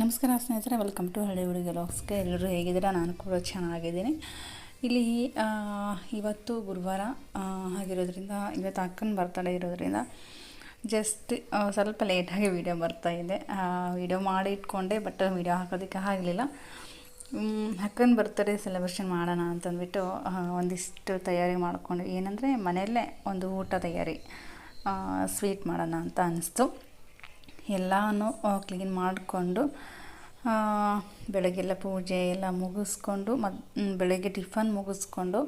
ನಮಸ್ಕಾರ ಸ್ನೇಹಿತರೆ welcome to ಹಳ್ಳಿ ಹುಡುಗಿ ಲಾಗ್ಸ್ಗೆ ಎಲ್ಲರೂ ಹೇಗಿದ್ದೀರಾ? ನಾನು ಕೂಡ ಚೆನ್ನಾಗಿದ್ದೀನಿ. ಇಲ್ಲಿ ಇವತ್ತು ಗುರುವಾರ ಆಗಿರೋದ್ರಿಂದ, ಇವತ್ತು ಅಕ್ಕನ ಬರ್ತಡೇ ಇರೋದ್ರಿಂದ ಜಸ್ಟ್ ಸ್ವಲ್ಪ ಲೇಟಾಗಿ ವೀಡಿಯೋ ಬರ್ತಾಯಿದೆ ವೀಡಿಯೋ ಮಾಡಿ ಇಟ್ಕೊಂಡೆ ಬಟ್ ವೀಡಿಯೋ ಹಾಕೋದಕ್ಕೆ ಆಗಲಿಲ್ಲ. ಅಕ್ಕನ ಬರ್ತಡೇ ಸೆಲೆಬ್ರೇಷನ್ ಮಾಡೋಣ ಅಂತಂದ್ಬಿಟ್ಟು ಒಂದಿಷ್ಟು ತಯಾರಿ ಮಾಡಿಕೊಂಡು, ಏನಂದರೆ ಮನೆಯಲ್ಲೇ ಒಂದು ಊಟ ತಯಾರಿ ಸ್ವೀಟ್ ಮಾಡೋಣ ಅಂತ ಅನ್ನಿಸ್ತು ಎಲ್ಲನೂ ಕ್ಲೀನ್ ಮಾಡಿಕೊಂಡು ಬೆಳಗ್ಗೆಲ್ಲ ಪೂಜೆ ಎಲ್ಲ ಮುಗಿಸ್ಕೊಂಡು, ಮದ್ ಬೆಳಗ್ಗೆ ಟಿಫನ್ ಮುಗಿಸ್ಕೊಂಡು,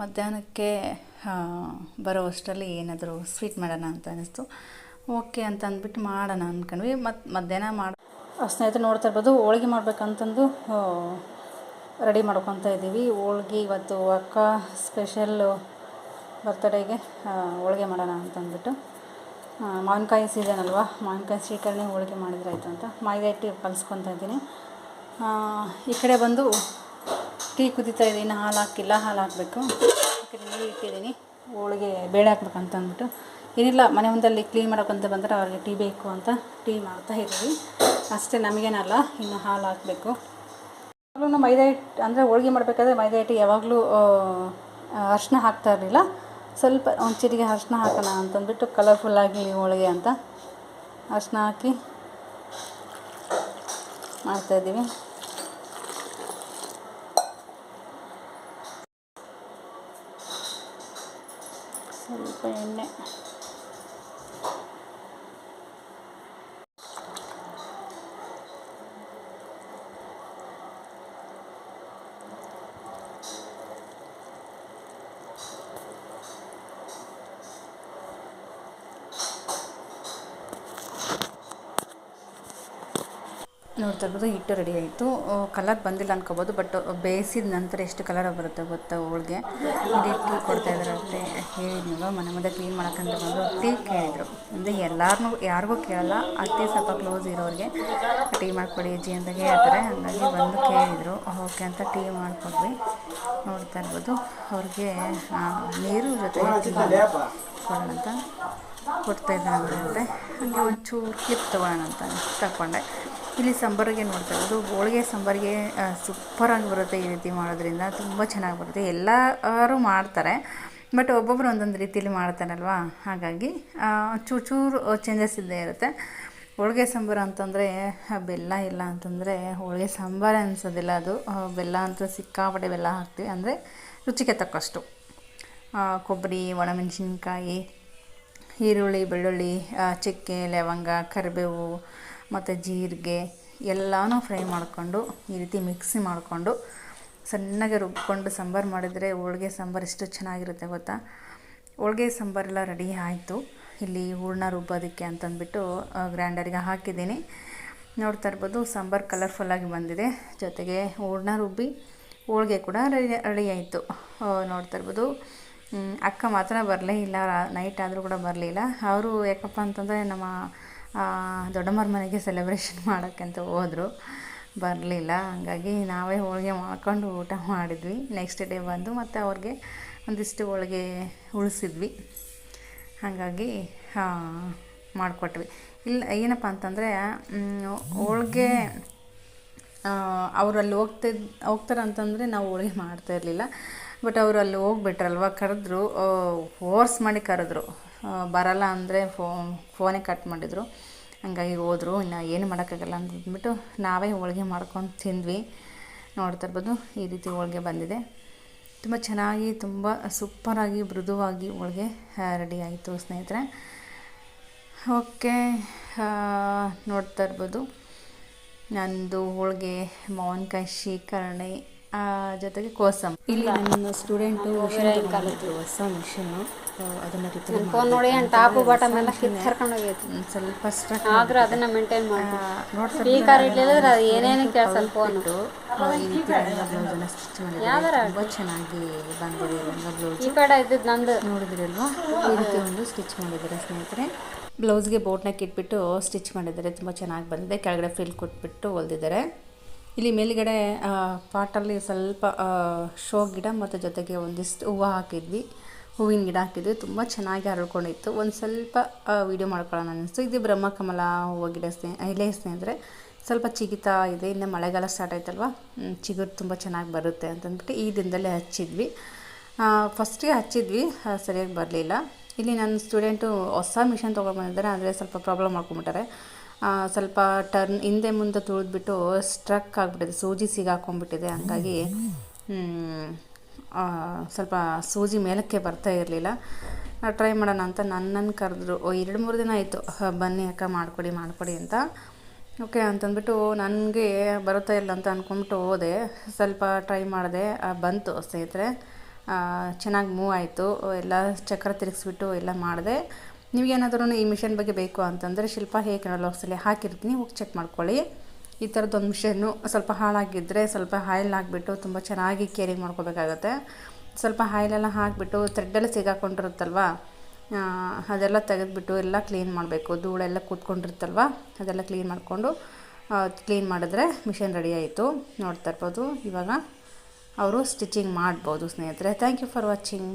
ಮಧ್ಯಾಹ್ನಕ್ಕೆ ಬರೋ ಅಷ್ಟರಲ್ಲಿ ಏನಾದರೂ ಸ್ವೀಟ್ ಮಾಡೋಣ ಅಂತ ಅನ್ನಿಸ್ತು. ಓಕೆ ಅಂತ ಅಂದ್ಬಿಟ್ಟು ಮಾಡೋಣ ಅಂದ್ಕೊಂಡ್ವಿ ಮತ್ತು ಮಧ್ಯಾಹ್ನ ಮಾಡಿ ಸ್ನೇಹಿತರು ನೋಡ್ತಾ ಇರ್ಬೋದು, ಹೋಳಿಗೆ ಮಾಡ್ಬೇಕಂತಂದು ರೆಡಿ ಮಾಡ್ಕೊತಾ ಇದ್ದೀವಿ. ಹೋಳ್ಗೆ ಇವತ್ತು ಅಕ್ಕ ಸ್ಪೆಷಲ್ಲು ಬರ್ತಡೇಗೆ ಹೋಳಿಗೆ ಮಾಡೋಣ ಅಂತಂದ್ಬಿಟ್ಟು ಮಾವಿನಕಾಯಿ ಸೀಸನ್ ಅಲ್ವಾ? ಮಾವಿನಕಾಯಿ ಸ್ವೀಕರಣೆ ಹೋಳಿಗೆ ಮಾಡಿದ್ರೆ ಆಯಿತು ಅಂತ. ಮೈದಾ ಹಿಟ್ಟು ಕಲಿಸ್ಕೊತಾ ಇದ್ದೀನಿ. ಈ ಕಡೆ ಬಂದು ಟೀ ಕುದೀತಾ ಇದ್ದೀನಿ. ಹಾಲು ಹಾಕಿಲ್ಲ. ಹಾಲು ಹಾಕಬೇಕು. ಕಡೆ ನೀರು ಇಟ್ಟಿದ್ದೀನಿ. ಹೋಳಿಗೆ ಬೇಳೆ ಅಂತ ಅಂದ್ಬಿಟ್ಟು. ಏನಿಲ್ಲ, ಮನೆ ಮುಂದಲ್ಲಿ ಕ್ಲೀನ್ ಮಾಡೋಕ್ಕಂತ ಬಂದರೆ ಅವ್ರಿಗೆ ಟೀ ಬೇಕು ಅಂತ ಟೀ ಮಾಡ್ತಾ ಇದ್ದೀವಿ. ಅಷ್ಟೇ ನಮಗೇನಲ್ಲ ಇನ್ನು ಹಾಲು ಹಾಕಬೇಕು. ಮೈದಾ ಹಿಟ್ಟು ಅಂದರೆ ಹೋಳಿಗೆ ಮಾಡಬೇಕಾದ್ರೆ ಮೈದಾ ಹಿಟ್ಟು ಯಾವಾಗಲೂ ಅರಿಶಿನ ಹಾಕ್ತಾ ಇರಲಿಲ್ಲ. ಸ್ವಲ್ಪ ಒಂದು ಚಿಟಿಗೆ ಅರ್ಶಿನ ಹಾಕೋಣ ಅಂತಂದ್ಬಿಟ್ಟು ಕಲರ್ಫುಲ್ ಆಗಲಿ ಹೋಳಿಗೆ ಅಂತ ಅರ್ಶಿನ ಹಾಕಿ ಮಾಡ್ತಾಯಿದ್ದೀವಿ ಸ್ವಲ್ಪ ಎಣ್ಣೆ. ನೋಡ್ತಾ ಇರ್ಬೋದು, ಹಿಟ್ಟು ರೆಡಿ ಆಯಿತು. ಕಲರ್ ಬಂದಿಲ್ಲ ಅನ್ಕೋಬೋದು ಬಟ್ ಬೇಯಿಸಿದ ನಂತರ ಎಷ್ಟು ಕಲರ್ ಬರುತ್ತೆ ಗೊತ್ತಾ ಹೋಳಿಗೆ ಹಿಟ್ಟು ಕೊಡ್ತಾ ಇದ್ದಾರಂತೆ ಹೇಳಿದ್ನಲ್ವ ಮನೆ ಮುಂದೆ ಕ್ಲೀನ್ ಮಾಡೋಕ್ಕಂತ ಬಂದು ಟೀ ಕೇಳಿದರು. ಅಂದರೆ ಎಲ್ಲರನ್ನೂ ಯಾರಿಗೂ ಕೇಳಲ್ಲ, ಅತ್ತೆ ಸ್ವಲ್ಪ ಕ್ಲೋಸ್ ಇರೋರಿಗೆ ಟೀ ಮಾಡಿಕೊಡಿ ಅಜ್ಜಿ ಅಂತ ಹೇಳ್ತಾರೆ. ಹಂಗಾಗಿ ಬಂದು ಕೇಳಿದರು. ಓಕೆ ಅಂತ ಟೀ ಮಾಡಿಕೊಡ್ವಿ. ನೋಡ್ತಾ ಇರ್ಬೋದು, ಅವ್ರಿಗೆ ನೀರು ಜೊತೆ ಕೊಡೋಣ ಅಂತ ಕೊಡ್ತಾ ಇದ್ದಾರಂತೆ ಹಾಗೆ ಒಂಚೂರು ಕ್ಲಿಪ್ ತೊಗೊಳ್ಳೋಣ ಅಂತ ತಗೊಂಡೆ ಇಲ್ಲಿ ಸಾಂಬಾರಿಗೆ ನೋಡ್ತಾ ಇರೋದು ಹೋಳಿಗೆ ಸಾಂಬಾರಿಗೆ ಸೂಪರಾಗಿ ಬರುತ್ತೆ ಈ ರೀತಿ ಮಾಡೋದ್ರಿಂದ. ತುಂಬ ಚೆನ್ನಾಗಿ ಬರುತ್ತೆ. ಎಲ್ಲರೂ ಮಾಡ್ತಾರೆ. ಬಟ್ ಒಬ್ಬೊಬ್ಬರು ಒಂದೊಂದು ರೀತಿಯಲ್ಲಿ ಮಾಡ್ತಾರಲ್ವಾ? ಹಾಗಾಗಿ ಚೂರು ಚೂರು ಚೇಂಜಸ್ ಇದ್ದೇ ಇರುತ್ತೆ. ಹೋಳಿಗೆ ಸಾಂಬಾರು ಅಂತಂದರೆ ಬೆಲ್ಲ ಇಲ್ಲ ಅಂತಂದರೆ ಹೋಳಿಗೆ ಸಾಂಬಾರು ಅನಿಸೋದಿಲ್ಲ ಅದು. ಬೆಲ್ಲ ಅಂತ ಸಿಕ್ಕಾಪಟ್ಟೆ ಬೆಲ್ಲ ಹಾಕ್ತೀವಿ. ಅಂದರೆ ರುಚಿಗೆ ತಕ್ಕಷ್ಟು. ಕೊಬ್ಬರಿ, ಒಣಮೆಣಸಿನ್ಕಾಯಿ, ಈರುಳ್ಳಿ, ಬೆಳ್ಳುಳ್ಳಿ ಚಕ್ಕೆ, ಲವಂಗ, ಕರಿಬೇವು ಮತ್ತು ಜೀರಿಗೆ ಎಲ್ಲನೂ ಫ್ರೈ ಮಾಡಿಕೊಂಡು ಈ ರೀತಿ ಮಿಕ್ಸಿ ಮಾಡಿಕೊಂಡು ಸಣ್ಣಗೆ ರುಬ್ಕೊಂಡು ಸಾಂಬಾರು ಮಾಡಿದರೆ ಹೋಳ್ಗೆ ಸಾಂಬಾರು ಎಷ್ಟು ಚೆನ್ನಾಗಿರುತ್ತೆ ಗೊತ್ತಾ? ಹೋಳ್ಗೆ ಸಾಂಬಾರೆಲ್ಲ ರೆಡಿ ಆಯಿತು. ಇಲ್ಲಿ ಹೂರ್ಣ ರುಬ್ಬೋದಕ್ಕೆ ಅಂತಂದ್ಬಿಟ್ಟು ಗ್ರ್ಯಾಂಡರ್ಗೆ ಹಾಕಿದ್ದೀನಿ. ನೋಡ್ತಾ ಇರ್ಬೋದು ಸಾಂಬಾರು ಕಲರ್ಫುಲ್ಲಾಗಿ ಬಂದಿದೆ. ಜೊತೆಗೆ ಹೂರ್ಣ ರುಬ್ಬಿ ಹೋಳ್ಗೆ ಕೂಡ ರೆಡಿ ರೆಡಿ ಆಯಿತು. ನೋಡ್ತಾ ಇರ್ಬೋದು. ಅಕ್ಕ ಮಾತ್ರ ಬರಲೇ ಇಲ್ಲ. ನೈಟ್ ಆದರೂ ಕೂಡ ಬರಲಿಲ್ಲ ಅವರು ಯಾಕಪ್ಪ ಅಂತಂದರೆ ನಮ್ಮ ದೊಡ್ಡಮ್ಮರ ಮನೆಗೆ ಸೆಲೆಬ್ರೇಷನ್ ಮಾಡೋಕ್ಕಂತ ಹೋದರು. ಬರಲಿಲ್ಲ, ಹಾಗಾಗಿ ನಾವೇ ಹೋಳಿಗೆ ಮಾಡ್ಕೊಂಡು ಊಟ ಮಾಡಿದ್ವಿ. ನೆಕ್ಸ್ಟ್ ಡೇ ಬಂದು ಮತ್ತು ಅವ್ರಿಗೆ ಒಂದಿಷ್ಟು ಹೋಳಿಗೆ ಉಳಿಸಿದ್ವಿ. ಹಾಗಾಗಿ ಮಾಡಿಕೊಟ್ವಿ. ಇಲ್ಲ, ಏನಪ್ಪ ಅಂತಂದರೆ ಹೋಳಿಗೆ ಅವರು ಅಲ್ಲಿ ಹೋಗ್ತಿದ್ ಹೋಗ್ತಾರೆ ಅಂತಂದರೆ ನಾವು ಹೋಳಿಗೆ ಮಾಡ್ತಾ ಇರಲಿಲ್ಲ. ಬಟ್ ಅವರು ಅಲ್ಲಿ ಹೋಗ್ಬಿಟ್ರಲ್ವ, ಕರೆದ್ರು ಫೋರ್ಸ್ ಮಾಡಿ ಕರೆದ್ರು. ಬರಲ್ಲ ಅಂದರೆ ಫೋ, ಫೋನೇ ಕಟ್ ಮಾಡಿದರು. ಹಂಗಾಗಿ ಹೋದರು, ಇನ್ನು ಏನು ಮಾಡೋಕ್ಕಾಗಲ್ಲ ಅಂತಂದ್ಬಿಟ್ಟು ನಾವೇ ಹೋಳಿಗೆ ಮಾಡ್ಕೊಂಡು ತಿಂದ್ವಿ. ನೋಡ್ತಾ ಇರ್ಬೋದು, ಈ ರೀತಿ ಹೋಳಿಗೆ ಬಂದಿದೆ. ತುಂಬ ಚೆನ್ನಾಗಿ, ತುಂಬ ಸೂಪರಾಗಿ ಮೃದುವಾಗಿ ಹೋಳಿಗೆ ರೆಡಿ ಆಯಿತು ಸ್ನೇಹಿತರೆ. ಓಕೆ ನೋಡ್ತಾ ಇರ್ಬೋದು. ನಂದು ಹೋಳಿಗೆ ಮಾವಿನಕಾಯಿ ಶೀಕರಣೆ ಜೊತೆಗೆ ಕೋಸಂ. ಇಲ್ಲಿ ನನ್ನ ಸ್ಟೂಡೆಂಟು ಹೊಸ ಮಿಷನ್ನು ಅದನ್ನ ರಿಪೇರಿ ಫೋನ್ ನೋಡಿ ಟಾಪು ಬಾಟಮ್ ಎಲ್ಲ ಕಿತ್ತು ಕರ್ಕೊಂಡು ಹೋಗೈತಿ ಸ್ವಲ್ಪ ಸ್ಟ್ರಕ್ ಆದ್ರೂ ಅದನ್ನ ಮೇಂಟೈನ್ ಮಾಡಿ ನೋಡ್ತಾ ಸ್ಪೀಕರ್ ಇಡ್ಲಿಲ್ಲ ಅದು ಏನೇನು ಕೇಳ್ಸಲ್ಲ ಫೋನ್ ಈ ರೀತಿ ಸ್ಟಿಚ್ ತುಂಬ ಚೆನ್ನಾಗಿ ಬಂದಿದೆ ಬ್ಲೌಸ್ ಈ ಕಡೆ ಇದ್ದದ್ದು ನಂದು. ನೋಡಿದಿರಲ್ವಾ? ಈ ರೀತಿ ಒಂದು ಸ್ಟಿಚ್ ಮಾಡಿದ್ದಾರೆ ಸ್ನೇಹಿತರೆ. ಬ್ಲೌಸ್ಗೆ ಬೋಟ್ನ ಇಟ್ಬಿಟ್ಟು ಸ್ಟಿಚ್ ಮಾಡಿದ್ದಾರೆ. ತುಂಬ ಚೆನ್ನಾಗಿ ಬಂದಿದೆ. ಕೆಳಗಡೆ ಫಿಲ್ ಕೊಟ್ಬಿಟ್ಟು ಹೊಲ್ದಿದ್ದಾರೆ. ಇಲ್ಲಿ ಮೇಲ್ಗಡೆ ಪಾಟಲ್ಲಿ ಸ್ವಲ್ಪ ಶೋ ಗಿಡ ಮತ್ತು ಜೊತೆಗೆ ಒಂದಿಷ್ಟು ಹೂವು ಹಾಕಿದ್ವಿ. ಹೂವಿನ ಗಿಡ ಹಾಕಿದ್ವಿ. ತುಂಬ ಚೆನ್ನಾಗಿ ಹರಡ್ಕೊಂಡಿತ್ತು. ಒಂದು ಸ್ವಲ್ಪ ವೀಡಿಯೋ ಮಾಡ್ಕೊಳ್ಳೋಣ ಅನ್ನಿಸ್ತು. ಇದು ಬ್ರಹ್ಮಕಮಲ ಹೂವು ಗಿಡ ಸ್ನೇಹ ಎಲೆ ಸ್ನೇಹಿತರೆ. ಸ್ವಲ್ಪ ಚಿಗಿತಾ ಇದೆ. ಇನ್ನು ಮಳೆಗಾಲ ಸ್ಟಾರ್ಟ್ ಆಯ್ತಲ್ವ? ಚಿಗುರು ತುಂಬ ಚೆನ್ನಾಗಿ ಬರುತ್ತೆ ಅಂತಂದ್ಬಿಟ್ಟು ಈ ದಿನದಲ್ಲೇ ಹಚ್ಚಿದ್ವಿ. ಫಸ್ಟಿಗೆ ಹಚ್ಚಿದ್ವಿ. ಸರಿಯಾಗಿ ಬರಲಿಲ್ಲ. ಇಲ್ಲಿ ನನ್ನ ಸ್ಟೂಡೆಂಟು ಹೊಸ ಮಿಷನ್ ತೊಗೊಂಡ್ಬಂದಿದ್ದಾರೆ ಆದರೆ ಸ್ವಲ್ಪ ಪ್ರಾಬ್ಲಮ್ ಮಾಡ್ಕೊಂಬಿಟ್ಟಾರೆ ಸ್ವಲ್ಪ ಟರ್ನ್ ಹಿಂದೆ ಮುಂದೆ ತುಳಿದ್ಬಿಟ್ಟು ಸ್ಟ್ರಕ್ ಆಗಿಬಿಟ್ಟಿದೆ, ಸೂಜಿ ಸಿಗಾಕೊಂಡ್ಬಿಟ್ಟಿದೆ ಹಂಗಾಗಿ ಸ್ವಲ್ಪ ಸೂಜಿ ಮೇಲಕ್ಕೆ ಬರ್ತಾ ಇರಲಿಲ್ಲ. ಟ್ರೈ ಮಾಡೋಣ ಅಂತ ನನ್ನನ್ನು ಕರೆದ್ರು. ಎರಡು ಮೂರು ದಿನ ಆಯಿತು. ಬನ್ನಿ ಅಕ್ಕ, ಮಾಡಿಕೊಡಿ ಮಾಡಿಕೊಡಿ ಅಂತ. ಓಕೆ ಅಂತಂದ್ಬಿಟ್ಟು ನನಗೆ ಬರುತ್ತಾ ಇಲ್ಲ ಅಂತ ಅಂದ್ಕೊಂಬಿಟ್ಟು ಹೋದೆ. ಸ್ವಲ್ಪ ಟ್ರೈ ಮಾಡಿದೆ. ಬಂತು ಸ್ನೇಹಿತರೆ. ಚೆನ್ನಾಗಿ ಮೂವ್ ಆಯಿತು. ಎಲ್ಲ ಚಕ್ರ ತಿರುಗಿಸ್ಬಿಟ್ಟು ಎಲ್ಲ ಮಾಡಿದೆ. ನಿಮಗೇನಾದ್ರೂ ಈ ಮಿಷನ್ ಬಗ್ಗೆ ಬೇಕು ಅಂತಂದರೆ ಶಿಲ್ಪ ಹೇಗೆ ಕನ್ನಡ ಹಾಕಿರ್ತೀನಿ, ಹೋಗಿ ಚೆಕ್ ಮಾಡ್ಕೊಳ್ಳಿ. ಈ ಥರದ್ದೊಂದು ಮಿಷನ್ನು ಸ್ವಲ್ಪ ಹಾಳಾಗಿದ್ದರೆ ಸ್ವಲ್ಪ ಹಾಯಲ್ ಹಾಕ್ಬಿಟ್ಟು ತುಂಬ ಚೆನ್ನಾಗಿ ಕೇರಿಂಗ್ ಮಾಡ್ಕೋಬೇಕಾಗತ್ತೆ. ಸ್ವಲ್ಪ ಹಾಯಲೆಲ್ಲ ಹಾಕಿಬಿಟ್ಟು ಥ್ರೆಡ್ಡೆಲ್ಲ ಸಿಗಾಕೊಂಡಿರುತ್ತಲ್ವ? ಅದೆಲ್ಲ ತೆಗೆದುಬಿಟ್ಟು ಎಲ್ಲ ಕ್ಲೀನ್ ಮಾಡಬೇಕು. ಧೂಳೆಲ್ಲ ಕೂತ್ಕೊಂಡಿರುತ್ತಲ್ವ? ಅದೆಲ್ಲ ಕ್ಲೀನ್ ಮಾಡಿಕೊಂಡು ಕ್ಲೀನ್ ಮಾಡಿದ್ರೆ ಮಿಷನ್ ರೆಡಿ ಆಯಿತು. ನೋಡ್ತಾ ಇರ್ಬೋದು. ಇವಾಗ ಅವರು ಸ್ಟಿಚಿಂಗ್ ಮಾಡ್ಬೋದು ಸ್ನೇಹಿತರೆ. Thank you for watching.